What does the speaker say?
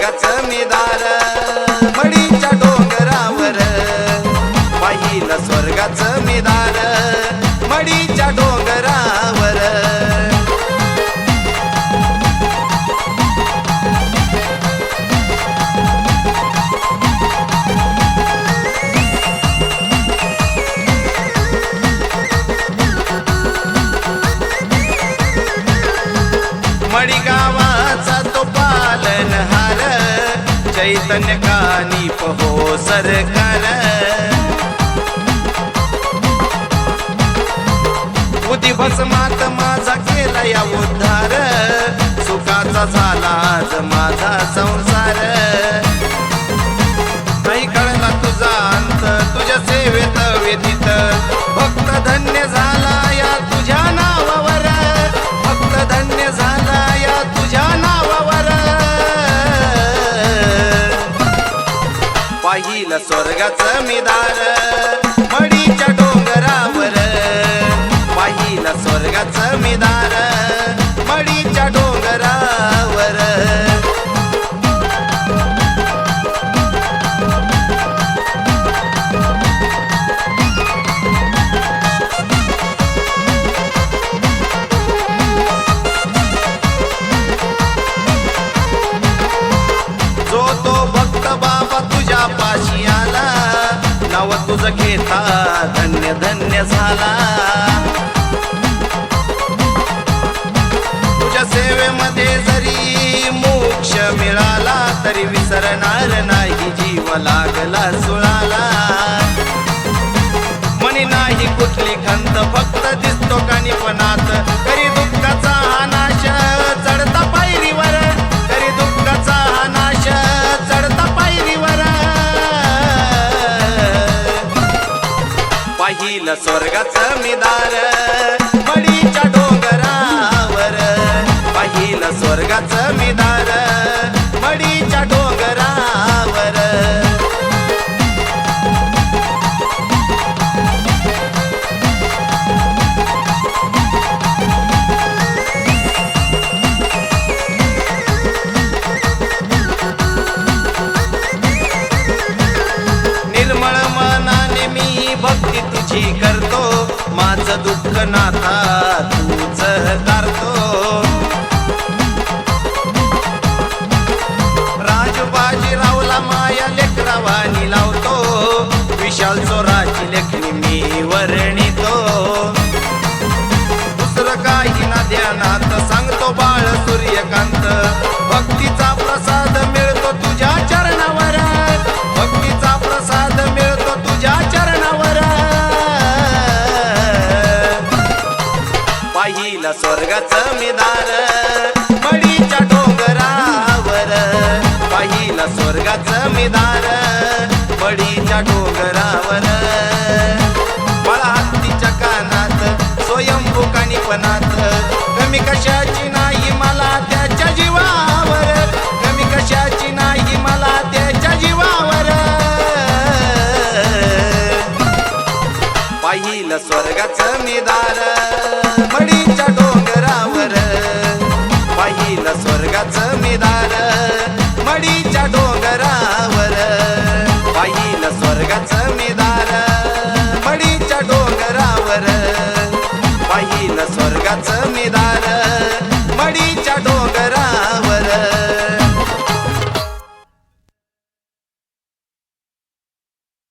स्वर्गाचं मी चैतन्य कानी पहो सरकार। बुद्धी भस्मात माझा केला या उद्धार। सुखाचा झाला आज माझा संसार। पाहिलं स्वर्गाचं मिदार मडीच्या डोंगरावर पाहिलं स्वर्गाचं मिदार तुझ घेता धन्य धन्य झाला. तुझ्या सेवेमध्ये जरी मोक्ष मिळाला तरी विसरणार नाही जीव लागला सुळाला. मनी नाही कुठली खंत फक्त दिसतो कानी करी होईल स्वर्गाचं मी दार मडीच्या डोंगरावर पाहिलं स्वर्गाचं माझं दुःख नाथा तूच करतो. राजबाजी रावला माया लेकरावानी लावतो. विशाल चोराची लेखणी मी वर्णितो. दुसरं काही ना ध्यानात स्वर्गाचं मी दार मडीच्या डोंगरावर. पाहिलं स्वर्गाचं मी दार मडीच्या डोंगरावर. मला हत्तीच्या कानात स्वयंभू कानिपणात कमी कशाची नाही मला त्याच्या जीवावर. कमी कशाची नाही मला त्याच्या जीवावर. पाहिलं स्वर्गाचं मी 真ะ大